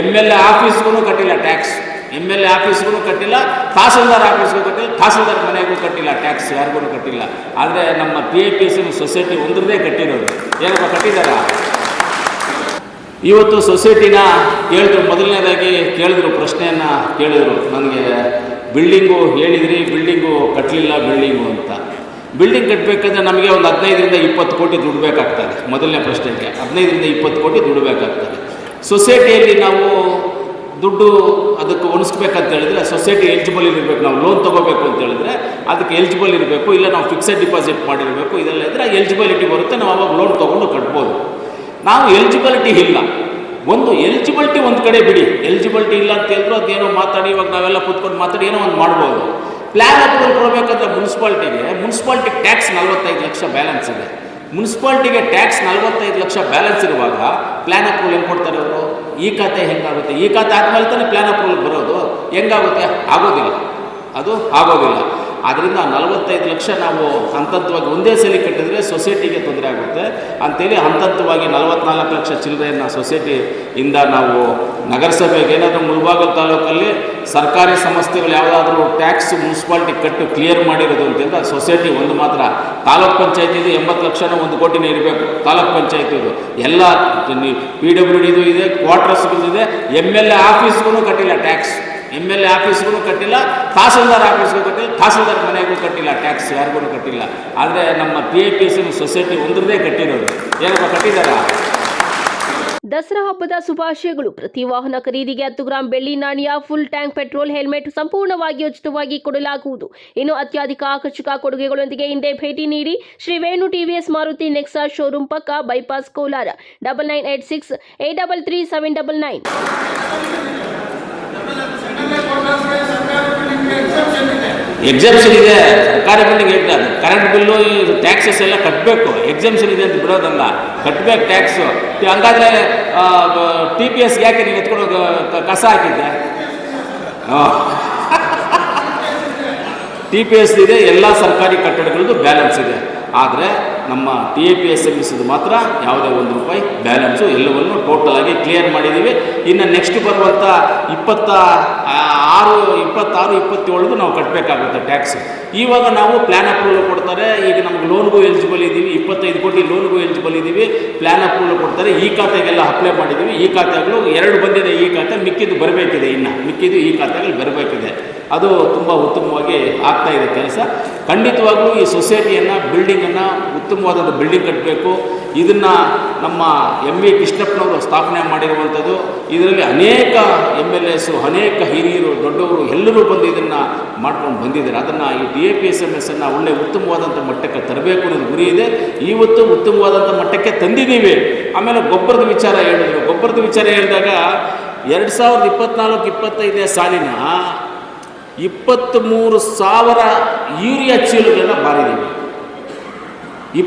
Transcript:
M L A ಆಫೀಸ್ಗೂ ಕಟ್ಟಿಲ್ಲ tax M L A ಆಫೀಸ್ಗೂ ಕಟ್ಟಿಲ್ಲ, ತಹಸೀಲ್ದಾರ್ ಆಫೀಸ್ಗೂ ಕಟ್ಟಿಲ್ಲ, ತಹಸೀಲ್ದಾರ್ ಮನೆಗೂ ಕಟ್ಟಿಲ್ಲ ಟ್ಯಾಕ್ಸ್ ಯಾರಿಗೂ ಕಟ್ಟಿಲ್ಲ. ಆದರೆ ನಮ್ಮ P A P S society ಒಂದ್ರದೇ ಕಟ್ಟಿರೋದು. ಏನಪ್ಪ ಕಟ್ಟಿದಾರ ಇವತ್ತು ಸೊಸೈಟಿನ ಕೇಳಿದ್ರು ಮೊದಲನೇದಾಗಿ ಕೇಳಿದ್ರು, ಪ್ರಶ್ನೆಯನ್ನು ಕೇಳಿದ್ರು. ನನಗೆ, ಬಿಲ್ಡಿಂಗು ಹೇಳಿದ್ರಿ, ಬಿಲ್ಡಿಂಗು ಕಟ್ಟಲಿಲ್ಲ ಬಿಲ್ಡಿಂಗು ಅಂತ. ಬಿಲ್ಡಿಂಗ್ ಕಟ್ಟಬೇಕಂದ್ರೆ ನಮಗೆ ಒಂದು ಹದಿನೈದರಿಂದ ಇಪ್ಪತ್ತು ಕೋಟಿ ದುಡ್ಡು ಬೇಕಾಗ್ತದೆ. ಮೊದಲನೇ ಪ್ರಶ್ನೆಗೆ, ಹದಿನೈದರಿಂದ ಇಪ್ಪತ್ತು ಕೋಟಿ ದುಡ್ಡು ಬೇಕಾಗ್ತದೆ. ಸೊಸೈಟಿಯಲ್ಲಿ ನಾವು ದುಡ್ಡು ಅದಕ್ಕೆ ಒಣಸ್ಬೇಕಂತ ಹೇಳಿದ್ರೆ ಸೊಸೈಟಿ ಎಲಿಜಿಬಲ್ ಇರಬೇಕು, ನಾವು ಲೋನ್ ತೊಗೋಬೇಕು ಅಂತ ಹೇಳಿದ್ರೆ ಅದಕ್ಕೆ ಎಲಿಜಿಬಲ್ ಇರಬೇಕು, ಇಲ್ಲ ನಾವು ಫಿಕ್ಸೆಡ್ ಡಿಪಾಸಿಟ್ ಮಾಡಿರಬೇಕು, ಇದೆಲ್ಲ ಇದ್ದರೆ ಎಲಿಜಿಬಿಲಿಟಿ ಬರುತ್ತೆ, ನಾವು ಅವಾಗ ಲೋನ್ ತೊಗೊಂಡು ಕಟ್ಬೋದು. ನಾವು ಎಲಿಜಿಬಿಲಿಟಿ ಇಲ್ಲ. ಒಂದು ಎಲಿಜಿಬಿಲಿಟಿ ಒಂದು ಕಡೆ ಬಿಡಿ. ಎಲಿಜಿಬಿಲಿಟಿ ಇಲ್ಲ ಅಂತ ಹೇಳಿದ್ರು ಅದೇನೋ ಮಾತಾಡಿ, ಇವಾಗ ನಾವೆಲ್ಲ ಕೂತ್ಕೊಂಡು ಮಾತಾಡಿ ಏನೋ ಒಂದು ಮಾಡ್ಬೋದು. ಪ್ಲ್ಯಾನ್ ಅಪ್ರೂವಲ್ ಕೊಡಬೇಕಂದ್ರೆ ಮುನ್ಸಿಪಾಲ್ಟಿಗೆ ಮುನ್ಸಿಪಾಲ್ಟಿ ಟ್ಯಾಕ್ಸ್ ನಲ್ವತ್ತೈದು ಲಕ್ಷ ಬ್ಯಾಲೆನ್ಸ್ ಇದೆ. ಮುನ್ಸಿಪಾಲ್ಟಿಗೆ ಟ್ಯಾಕ್ಸ್ ನಲವತ್ತೈದು ಲಕ್ಷ ಬ್ಯಾಲೆನ್ಸ್ ಇರುವಾಗ ಪ್ಲ್ಯಾನ್ ಅಪ್ರೂವಲ್ ಹೆಂಗೆ ಕೊಡ್ತಾರೆ ಅವರು? ಈ ಖಾತೆ ಹೆಂಗಾಗುತ್ತೆ? ಈ ಖಾತೆ ಆದಮೇಲೆ ತಾನೇ ಪ್ಲ್ಯಾನ್ ಅಪ್ರೂವಲ್ ಬರೋದು. ಹೆಂಗಾಗುತ್ತೆ? ಆಗೋದಿಲ್ಲ. ಅದು ಆಗೋದಿಲ್ಲ. ಆದ್ದರಿಂದ ನಲವತ್ತೈದು ಲಕ್ಷ ನಾವು ಹಂತವಾಗಿ ಒಂದೇ ಸಲ ಕಟ್ಟಿದ್ರೆ ಸೊಸೈಟಿಗೆ ತೊಂದರೆ ಆಗುತ್ತೆ. ಅಂತೇಳಿ ಹಂತವಾಗಿ ನಲವತ್ನಾಲ್ಕು ಲಕ್ಷ ಚಿಲ್ಲರೆಯನ್ನು ಸೊಸೈಟಿಯಿಂದ ನಾವು ನಗರಸಭೆಗೆ ಏನಾದರೂ ಮುಳಬಾಗಲ್ ತಾಲೂಕಲ್ಲಿ ಸರ್ಕಾರಿ ಸಂಸ್ಥೆಗಳು ಯಾವುದಾದ್ರೂ ಟ್ಯಾಕ್ಸ್ ಮುನ್ಸಿಪಾಲ್ಟಿ ಕಟ್ಟು ಕ್ಲಿಯರ್ ಮಾಡಿರೋದು ಅಂತಂದ್ರೆ ಸೊಸೈಟಿ ಒಂದು ಮಾತ್ರ. ತಾಲೂಕ್ ಪಂಚಾಯತಿದು ಎಂಬತ್ತು ಲಕ್ಷನ ಒಂದು ಕೋಟಿನೇ ಇರಬೇಕು. ತಾಲೂಕ್ ಪಂಚಾಯತಿದು. ಎಲ್ಲ ಪಿ ಡಬ್ಲ್ಯೂ ಡಿದು ಇದೆ ಕ್ವಾರ್ಟರ್ಸ್ಗಳಿದೆ ಎಂ ಎಲ್ ಎ ಆಫೀಸ್ಗೂ ಕಟ್ಟಿಲ್ಲ ಟ್ಯಾಕ್ಸ್ ಎಂ ಎಲ್ ಎ ಆಫೀಸ್ಗೂ ಕಟ್ಟಿಲ್ಲ, ತಹಸೀಲ್ದಾರ್ ಆಫೀಸ್ಗೂ ಕಟ್ಟಿಲ್ಲ, ತಹಸೀಲ್ದಾರ್ ಮನೆಗೂ ಕಟ್ಟಿಲ್ಲ ಟ್ಯಾಕ್ಸ್ ಯಾರಿಗೂ ಕಟ್ಟಿಲ್ಲ. ಆದರೆ ನಮ್ಮ P A P S society ಒಂದ್ರದೇ ಕಟ್ಟಿರೋದು. ಏನಪ್ಪ ಕಟ್ಟಿದ್ದಾರಾ? ದಸರಾ ಹಬ್ಬದ ಶುಭಾಶಯಗಳು. ಪ್ರತಿ ವಾಹನ ಖರೀದಿಗೆ ಹತ್ತು ಗ್ರಾಂ ಬೆಳ್ಳಿ ನಾಣ್ಯ ಫುಲ್ ಟ್ಯಾಂಕ್ ಪೆಟ್ರೋಲ್ ಹೆಲ್ಮೆಟ್ ಸಂಪೂರ್ಣವಾಗಿ ಉಚಿತವಾಗಿ ಕೊಡಲಾಗುವುದು. ಇನ್ನು ಅತ್ಯಧಿಕ ಆಕರ್ಷಕ ಕೊಡುಗೆಗಳೊಂದಿಗೆ ಹಿಂದೆ ಭೇಟಿ ನೀಡಿ ಶ್ರೀ ವೇಣು ಟಿವಿಎಸ್ ಮಾರುತಿ ನೆಕ್ಸಾ ಶೋರೂಮ್ ಪಕ್ಕ bypass Kolar. Double nine eight six eight double three seven double nine exemption ಇದೆ, ಸರ್ಕಾರಿ ಬಿಲ್ಡಿಂಗ್ ಇದೆ. ಕರೆಂಟ್ ಬಿಲ್ಲು ಟ್ಯಾಕ್ಸಸ್ ಎಲ್ಲ ಕಟ್ಟಬೇಕು ಎಕ್ಸಾಮ್ಷನ್ ಇದೆ ಅಂತ ಬಿಡೋದಲ್ಲ. ಕಟ್ಟಬೇಕು ಟ್ಯಾಕ್ಸು ಹಂಗಾದ್ರೆ ಟಿ ಪಿ ಎಸ್ ಯಾಕೆ ನೀವು ಎತ್ಕೊಂಡು ಕಸ ಹಾಕಿದ್ದೆ? ಟಿ ಪಿ ಎಸ್ ಇದೆ, ಎಲ್ಲ ಸರ್ಕಾರಿ ಕಟ್ಟಡಗಳದ್ದು ಬ್ಯಾಲೆನ್ಸ್ ಇದೆ. ಆದರೆ ನಮ್ಮ ಟಿ ಎ ಪಿ ಎಸ್ ಸರ್ವಿಸದು ಮಾತ್ರ ಯಾವುದೇ ಒಂದು ರೂಪಾಯಿ ಬ್ಯಾಲೆನ್ಸು ಎಲ್ಲವನ್ನು ಟೋಟಲ್ ಆಗಿ ಕ್ಲಿಯರ್ ಮಾಡಿದ್ದೀವಿ ಇನ್ನು ನೆಕ್ಸ್ಟ್ ಬರುವಂಥ ಇಪ್ಪತ್ತ ಆರು, ಇಪ್ಪತ್ತಾರು ಇಪ್ಪತ್ತೇಳದು ನಾವು ಕಟ್ಟಬೇಕಾಗುತ್ತೆ ಟ್ಯಾಕ್ಸ್ ಇವಾಗ ನಾವು ಪ್ಲ್ಯಾನ್ ಅಪ್ರೂವಲ್ ಕೊಡ್ತಾರೆ, ಈಗ ನಮ್ಗೆ ಲೋನ್ಗೂ ಎಲಿಜಿಬಲ್ ಇದ್ದೀವಿ ಇಪ್ಪತ್ತೈದು ಕೋಟಿ ಲೋನ್ಗೂ ಎಲಿಜಿಬಲ್ ಇದ್ದೀವಿ ಪ್ಲ್ಯಾನ್ ಅಪ್ರೂವಲ್ ಕೊಡ್ತಾರೆ, ಈ ಖಾತೆಗೆಲ್ಲ ಅಪ್ಲೈ ಮಾಡಿದ್ದೀವಿ ಈ ಖಾತೆಗಳು ಎರಡು ಬಂದಿದೆ, ಈ ಖಾತೆ ಮಿಕ್ಕಿದ್ದು ಬರಬೇಕಿದೆ ಇನ್ನು. ಮಿಕ್ಕಿದ್ದು ಈ ಖಾತೆಗಳು ಬರಬೇಕಿದೆ. ಅದು ತುಂಬ ಉತ್ತಮವಾಗಿ ಆಗ್ತಾ ಇದೆ ಕೆಲಸ. ಖಂಡಿತವಾಗ್ಲೂ ಈ ಸೊಸೈಟಿಯನ್ನು, ಬಿಲ್ಡಿಂಗನ್ನು ಉತ್ತಮವಾದಂಥ ಬಿಲ್ಡಿಂಗ್ ಕಟ್ಟಬೇಕು ಇದನ್ನು ನಮ್ಮ ಎಂ ವಿ ಕೃಷ್ಣಪ್ಪನವರು ಸ್ಥಾಪನೆ ಮಾಡಿರುವಂಥದ್ದು ಇದರಲ್ಲಿ ಅನೇಕ ಎಂ ಎಲ್ ಎಸ್ಸು ಅನೇಕ ಹಿರಿಯರು, ದೊಡ್ಡವರು ಎಲ್ಲರೂ ಬಂದು ಇದನ್ನು ಮಾಡ್ಕೊಂಡು ಬಂದಿದ್ದಾರೆ. ಅದನ್ನು ಈ D A P S M ಎಸ್ಸನ್ನು ಒಳ್ಳೆ ಉತ್ತಮವಾದಂಥ ಮಟ್ಟಕ್ಕೆ ತರಬೇಕು ಅನ್ನೋದು ಗುರಿ ಇದೆ. ಇವತ್ತು ಉತ್ತಮವಾದಂಥ ಮಟ್ಟಕ್ಕೆ ತಂದಿದ್ದೀವಿ. ಆಮೇಲೆ ಗೊಬ್ಬರದ ವಿಚಾರ ಹೇಳಿದ್ರು. ಗೊಬ್ಬರದ ವಿಚಾರ ಹೇಳಿದಾಗ ಎರಡು ಸಾವಿರದ ಇಪ್ಪತ್ನಾಲ್ಕು, ಇಪ್ಪತ್ತೈದನೇ ಸಾಲಿನ ಇಪ್ಪತ್ತ್ಮೂರು ಸಾವಿರ ಯೂರಿಯಾ ಚೀಲಗಳನ್ನ ಬಾರಿದ್ದೀವಿ.